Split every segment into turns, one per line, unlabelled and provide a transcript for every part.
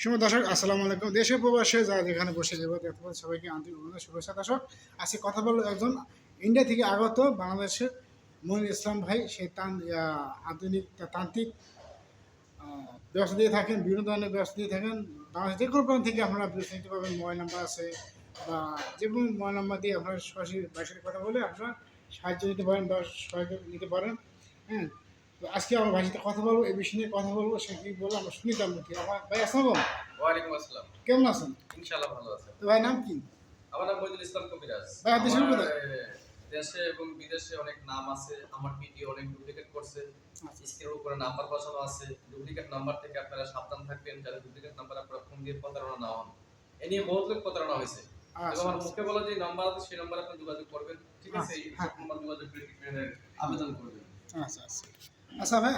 শুভ দর্শক আসসালামু আলাইকুম। দেশে প্রবাসে যারা যেখানে বসে যাব সবাইকে আন্তরিক অভিনন্দন শুভেচ্ছা দর্শক আজকে কথা বলব একজন ইন্ডিয়া থেকে আগত বাংলাদেশের মনির ইসলাম ভাই। সে তান আধুনিক তান্ত্রিক আহ, ব্যবস্থা দিয়ে থাকেন বিভিন্ন ধরনের ব্যবস্থা দিয়ে থাকেন। বাংলাদেশ যে কোনো প্রান্ত থেকে আপনারা ব্যবস্থা নিতে পারবেন মোবাইল নাম্বার আছে বা যে কোনো মোবাইল নাম্বার দিয়ে আপনারা সরাসরি বাসায় কথা বলে আপনারা সাহায্য নিতে পারেন বা সহায়তা নিতে পারেন। হ্যাঁ তো আজকে আমার সাথে কথা বলব এই বিষয় নিয়ে কথা বলব সে কি বলব আমরা শুনি তার মুখে আমার ভাই আসসালাম
ওয়ালাইকুম আসসালাম।
কেমন আছেন?
ইনশাআল্লাহ ভালো আছে।
তো ভাই নাম কি?
আমার নাম মহিদুল ইসলাম কবিরাজ।
ভাই, আপনি শুরু করুন।
দেশে এবং বিদেশে অনেক নাম আছে আমার ভিডিও অনেক ডুপ্লিকেট করছে।
আচ্ছা।
স্ক্রিনের উপরে নাম্বার বসানো আছে ডুপ্লিকেট নাম্বার থেকে আপনারা সাবধান থাকবেন যারা ডুপ্লিকেট নাম্বার আপনারা ফোন দিয়ে প্রতারণা না হন। এ নিয়ে বহুত লোক প্রতারণা হয়েছে।
আচ্ছা,
আমার
আচ্ছা।
মুখে বলা যে নাম্বার আছে সেই নাম্বারে আপনি যোগাযোগ করবেন ঠিক আছে? এই
হ্যাঁ।
নাম্বার যোগাযোগ আবেদন করবেন।
আচ্ছা আচ্ছা। আচ্ছা ভাই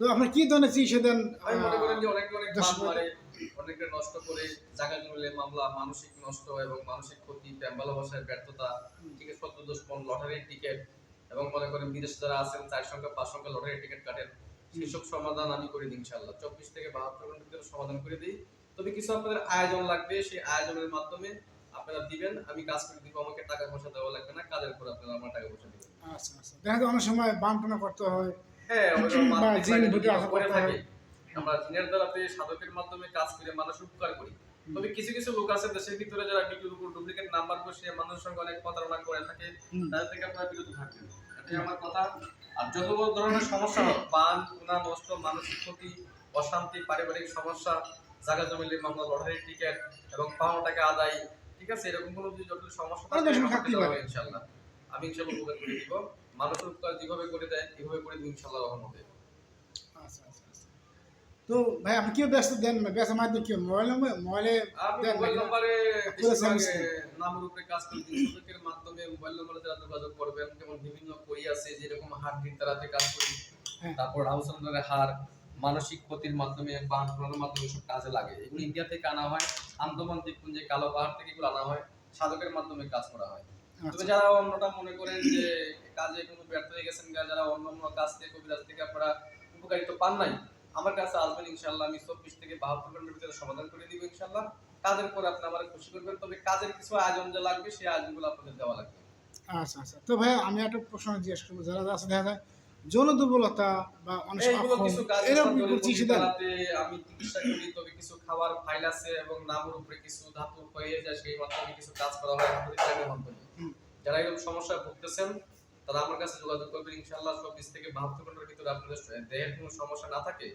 তো আপনি কি ধরনের চিকিৎসা দেন?
আমি মনে করেন যে অনেকে অনেক। মারে অনেকে নষ্ট করে জায়গা মামলা মানসিক নষ্ট এবং মানসিক ক্ষতি প্রেম ভালোবাসার ব্যর্থতা ঠিক আছে সত্য দুষ্পন লটারির টিকিট এবং মনে করেন বিদেশে যারা আছেন চার সংখ্যা পাঁচ সংখ্যা লটারির টিকিট কাটেন সেসব সমাধান আমি করে দিই চব্বিশ থেকে বাহাত্তর ঘণ্টার ভিতরে সমাধান করে দিই। তবে কিছু আপনাদের আয়োজন লাগবে সেই আয়োজনের মাধ্যমে আপনারা দিবেন আমি কাজ করে দিব আমাকে টাকা পয়সা দেওয়া লাগবে না কাজের উপর আপনারা আমার টাকা পয়সা দিবেন।
আচ্ছা আচ্ছা। দেখা যায় অনেক সময় বামটনা করতে হয়
হ্যাঁ। আমরা জিনের দ্বারাতে সাধকের মাধ্যমে কাজ করে মানুষ উপকার করি। তবে কিছু কিছু লোক আছে দেশের ভিতরে যারা ডুপ্লিকেট নাম্বার মানুষের সঙ্গে অনেক প্রতারণা করে থাকে তাদের থেকে আপনারা বিরত থাকবেন। এটাই আমার কথা। আর যত ধরনের সমস্যা হোক বান গুণা নষ্ট মানসিক ক্ষতি অশান্তি পারিবারিক সমস্যা জায়গা জমিলে মামলা লটারির টিকিট এবং পাওনা টাকা আদায় ঠিক আছে? এরকম কোনো যদি জটিল সমস্যা থাকে। ইনশাল্লাহ আমি ইনশাল্লাহ উপকার করে দিব। মানুষের উপকার যেভাবে করে দেয় এভাবে করে দিব ইনশাল্লাহ রহমতে।
আচ্ছা আচ্ছা আচ্ছা। তো ভাই আপনি কি ব্যস্ত দেন? ব্যস্ত মাধ্যমে কি মোবাইল নম্বর মোবাইলে দেন
মোবাইল? নম্বরে নামের উপরে কাজ করি সূচকের মাধ্যমে মোবাইল নম্বরে যারা যোগাযোগ করবেন যেমন বিভিন্ন বই আছে যেরকম হার দিন তারাতে কাজ করি
হ্যাঁ।
তারপর রাউসান্ডারের হার মানসিক ক্ষতির মাধ্যমে বান ফোড়ানোর মাধ্যমে সব কাজে লাগে। এগুলো ইন্ডিয়া থেকে আনা হয় আন্দামান দ্বীপপুঞ্জে কালো পাহাড় থেকে এগুলো আনা হয় সাধকের মাধ্যমে কাজ করা হয়। তবে
আচ্ছা
যারা অন্যটা মনে করেন যে কাজে কোনো ব্যর্থ হয়ে গেছেন যারা অন্য অন্য কাজ থেকে কবিরাজ থেকে আপনারা উপকারিত পান নাই আমার কাছে আসবেন ইনশাল্লাহ আমি চব্বিশ থেকে বাহাত্তর ঘণ্টার ভিতরে সমাধান করে দিব ইনশাল্লাহ কাজের পরে আপনি আমার খুশি করবেন তবে কাজের কিছু আয়োজন যে লাগবে সেই আয়োজনগুলো আপনাদের দেওয়া লাগবে।
আচ্ছা আচ্ছা। তো ভাই আমি একটা প্রশ্ন জিজ্ঞেস করব যারা আছে দেখা যায় যৌন দুর্বলতা বা অনেক এরকম কি
সরকারি
কোনো চিকিৎসা দেন
মন্দিরাতে আমি চিকিৎসা করি তবে কিছু খাবার ফাইল আছে এবং নামের উপরে কিছু ধাতু হয়ে যায় সেই মাধ্যমে কিছু কাজ করা হয় মাধ্যমে যারা এরকম সমস্যায় ভুগতেছেন তারা আমার কাছে যোগাযোগ করবেন চব্বিশ থেকে বাহাত্তর ঘণ্টার ভিতরে আপনাদের দেহের কোনো সমস্যা না থাকে।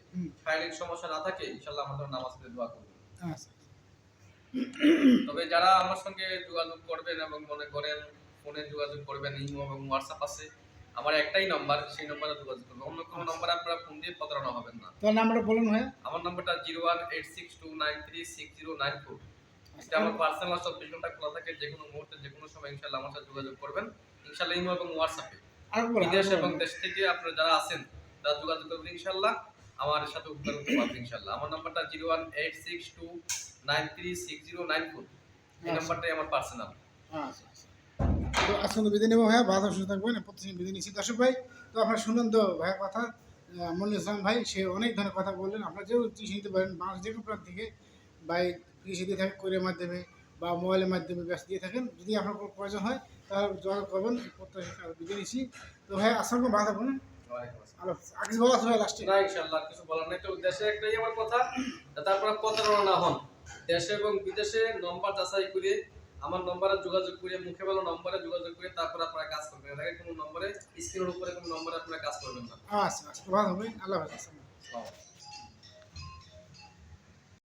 শারীরিক সমস্যা না থাকে ইনশাল্লাহ আমাদের নামাজ পড়ে দোয়া করবেন।
আচ্ছা।
তবে যারা আমার সঙ্গে যোগাযোগ করবেন এবং মনে করেন ফোনে যোগাযোগ করবেন ইমো এবং হোয়াটসঅ্যাপ আছে আমার একটাই নাম্বার সেই নাম্বারে যোগাযোগ করবেন অন্য কোনো নাম্বারে আপনারা ফোন দিয়ে প্রতারণা হবেন না।
তো নাম্বারটা বলুন ভাই
আমার নাম্বারটা zero one eight six two nine three six zero nine four এটা আমার পার্সোনাল চব্বিশ ঘণ্টা খোলা থাকে যে কোনো মুহূর্তে যে কোনো সময় ইনশাল্লাহ আমার সাথে যোগাযোগ করবেন। ইনশাল্লাহ ইমো এবং হোয়াটসঅ্যাপে বিদেশ এবং দেশ থেকে আপনারা যারা আছেন তারা যোগাযোগ করবেন ইনশাল্লাহ আমার সাথে উপকার করতে পারবেন ইনশাল্লাহ আমার নাম্বারটা zero one eight six two nine three six zero nine four এই
আচ্ছা।
নাম্বারটাই আমার পার্সোনাল
আচ্ছা আচ্ছা। তো আজকে তো বিদায় নেব ভাইয়া ভালো সুস্থ থাকবেন। প্রতিদিন বিদায় নিচ্ছি দর্শক ভাই। তো আপনার শুনুন তো ভাইয়ের কথা মনির ইসলাম ভাই সে অনেক ধরনের কথা বললেন। আপনারা যেও চিঠি নিতে পারেন বাংলাদেশ যে কোনো প্রান্ত থেকে বাই কৃষি দিয়ে থাকেন কোরিয়ার মাধ্যমে বা মোবাইলের মাধ্যমে ব্যস্ত দিয়ে থাকেন। যদি আপনার কোনো প্রয়োজন হয় তাহলে যোগাযোগ করবেন এই প্রত্যাশা বিদায় নিচ্ছি। তো ভাই আসসালাম ভালো থাকবেন
ওয়ালাইকুম আসসালাম।
বলা আছে ভাই লাস্টে
না কিছু বলার নেই। তো দেশে একটাই আমার কথা তারপরে প্রতারণা না হন দেশে এবং বিদেশে নম্বর যাচাই করে আমার নম্বরে যোগাযোগ করে মুখে ভালো নম্বরে যোগাযোগ করে তারপর আপনারা কাজ করবেন। এর আগে কোনো নম্বরে স্ক্রিনের উপরে কোনো নম্বরে আপনারা কাজ করবেন না।
আচ্ছা আচ্ছা। ভালো হবে। আল্লাহ হাফেজ।